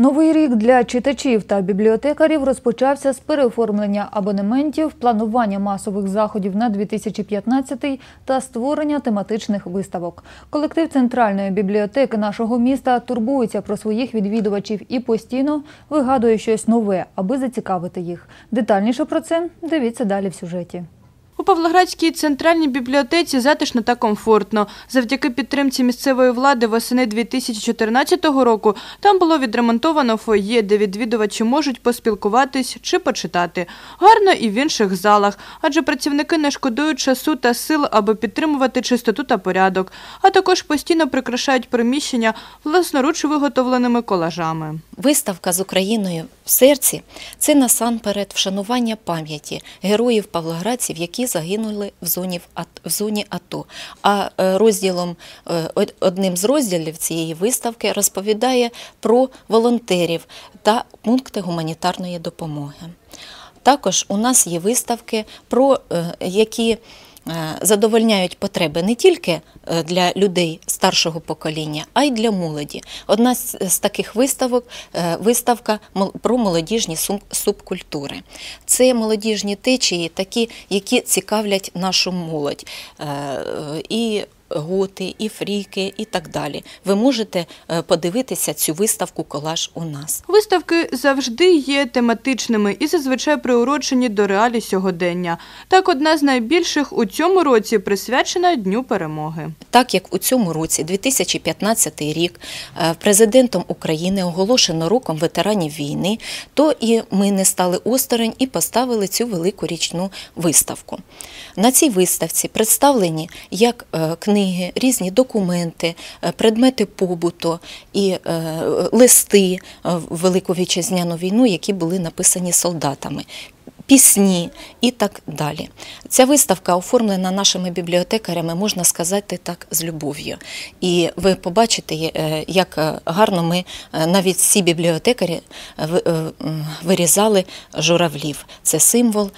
Новий рік для читачів та бібліотекарів розпочався з переоформлення абонементів, планування масових заходів на 2015 та створення тематичних виставок. Колектив центральної бібліотеки нашого міста турбується про своїх відвідувачів і постійно вигадує щось нове, аби зацікавити їх. Детальніше про це дивіться далі в сюжеті. У Павлоградській центральній бібліотеці затишно та комфортно. Завдяки підтримці місцевої влади восени 2014 року там було відремонтовано фоє, де відвідувачі можуть поспілкуватись чи почитати. Гарно і в інших залах, адже працівники не шкодують часу та сил, аби підтримувати чистоту та порядок, а також постійно прикрашають приміщення власноруч виготовленими колажами. Виставка з Україною в серці це насамперед вшанування пам'яті героїв павлоградців, які загинули в зоні в зоні АТО. А е, розділом е, одним з розділів цієї виставки розповідає про волонтерів та пункти гуманітарної допомоги. Також у нас є виставки, про е, які задовольняють потреби не тільки е, для людей старшого покоління, а й для молоді. Одна з таких виставок е, виставка про молодіжні субкультури. Це молодіжні течії, такі, які цікавлять нашу молодь. І готи, і фріки, і так далі. Ви можете е, подивитися цю виставку колаж у нас. Виставки завжди є тематичними і зазвичай приурочені до реалій сьогодення. Так, одна з найбільших у цьому році присвячена Дню перемоги. Так як у цьому році, 2015 рік, е, президентом України оголошено роком ветеранів війни, то і ми не стали осторонь і поставили цю велику річну виставку. На цій виставці представлені як е, книги книги, різні документи, е, предмети побуту і е, листи в Велику Вітчизняну війну, які були написані солдатами. Пісні і так далі. Ця виставка оформлена нашими бібліотекарями, можна сказати так, з любов'ю. І ви побачите, е, як гарно ми навіть всі бібліотекарі вирізали журавлів. Це символ,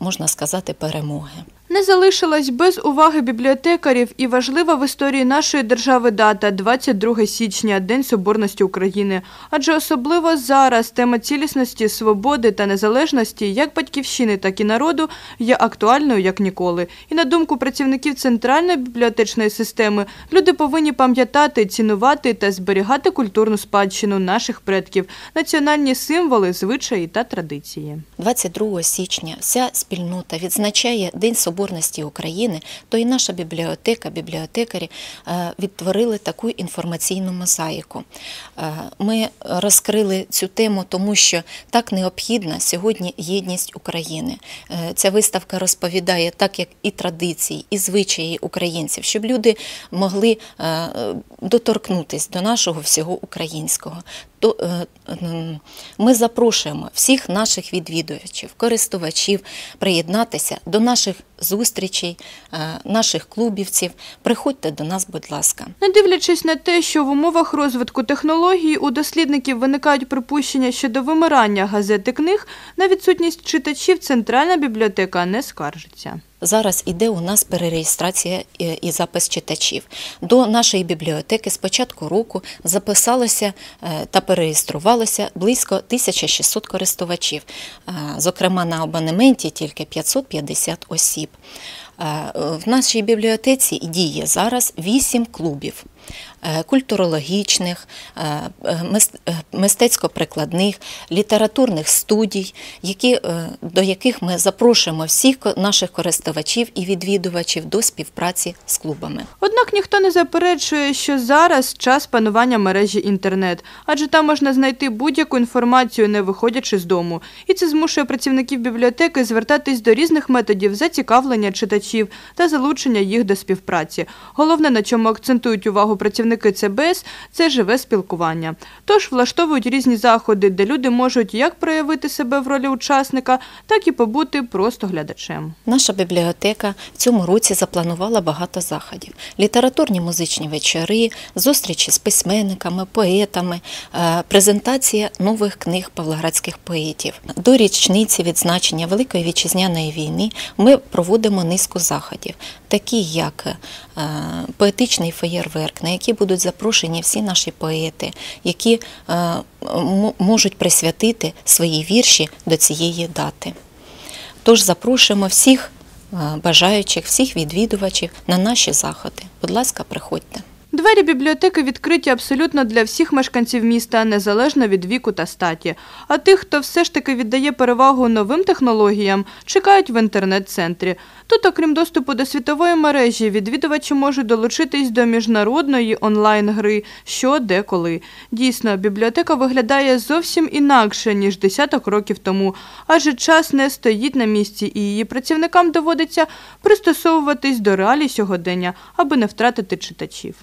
можна сказати, перемоги. Не залишилась без уваги бібліотекарів і важлива в історії нашої держави дата 22 січня, День Соборності України. Адже особливо зараз тема цілісності, свободи та незалежності як батьківщини, так і народу є актуальною як ніколи. І на думку працівників центральної бібліотечної системи, люди повинні пам'ятати, цінувати та зберігати культурну спадщину наших предків, національні символи, звичаї та традиції. 22 січня вся спільнота відзначає День Соборності Соборності України, то і наша бібліотека, бібліотекарі е, відтворили таку інформаційну мозаїку. Е, ми розкрили цю тему, тому що так необхідна сьогодні єдність України. Е, ця виставка розповідає так, як і традиції, і звичаї українців, щоб люди могли доторкнутися до нашого всього українського ми запрошуємо всіх наших відвідувачів, користувачів приєднатися до наших зустрічей, е, наших клубівців. Приходьте до нас, будь ласка. Не дивлячись на те, що в умовах розвитку технологій у дослідників виникають припущення щодо вимирання газети книг, на відсутність читачів центральна бібліотека не скаржиться. Зараз іде у нас перереєстрація і запис читачів. До нашої бібліотеки з початку року записалося е, та перереєструвалося близько 1600 користувачів. Е, зокрема, на абонементі тільки 550 осіб. Е, в нашій бібліотеці діє зараз 8 клубів. Е, культурологічних, е, е, мистецько-прикладних, літературних студій, які, до яких ми запрошуємо всіх наших користувачів і відвідувачів до співпраці з клубами. Однак ніхто не заперечує, що зараз час панування мережі інтернет, адже там можна знайти будь-яку інформацію, не виходячи з дому. І це змушує працівників бібліотеки звертатись до різних методів зацікавлення читачів та залучення їх до співпраці. Головне, на чому акцентують увагу працівники працівники ЦБС це живе спілкування. Тож влаштовують різні заходи, де люди можуть як проявити себе в ролі учасника, так і побути просто глядачем. Наша бібліотека в цьому році запланувала багато заходів: літературні музичні вечори, зустрічі з письменниками, поетами, е, презентація нових книг павлоградських поетів. До річниці відзначення Великої вітчизняної війни ми проводимо низку заходів, такі як е, поетичний феєрверк на які будуть запрошені всі наші поети, які е, можуть присвятити свої вірші до цієї дати. Тож запрошуємо всіх е, бажаючих, всіх відвідувачів на наші заходи. Будь ласка, приходьте. Двері бібліотеки відкриті абсолютно для всіх мешканців міста, незалежно від віку та статі. А тих, хто все ж таки віддає перевагу новим технологіям, чекають в інтернет-центрі. Тут, окрім доступу до світової мережі, відвідувачі можуть долучитись до міжнародної онлайн-гри «Що, де, коли». Дійсно, бібліотека виглядає зовсім інакше, ніж десяток років тому, адже час не стоїть на місці, і її працівникам доводиться пристосовуватись до реалій сьогодення, аби не втратити читачів.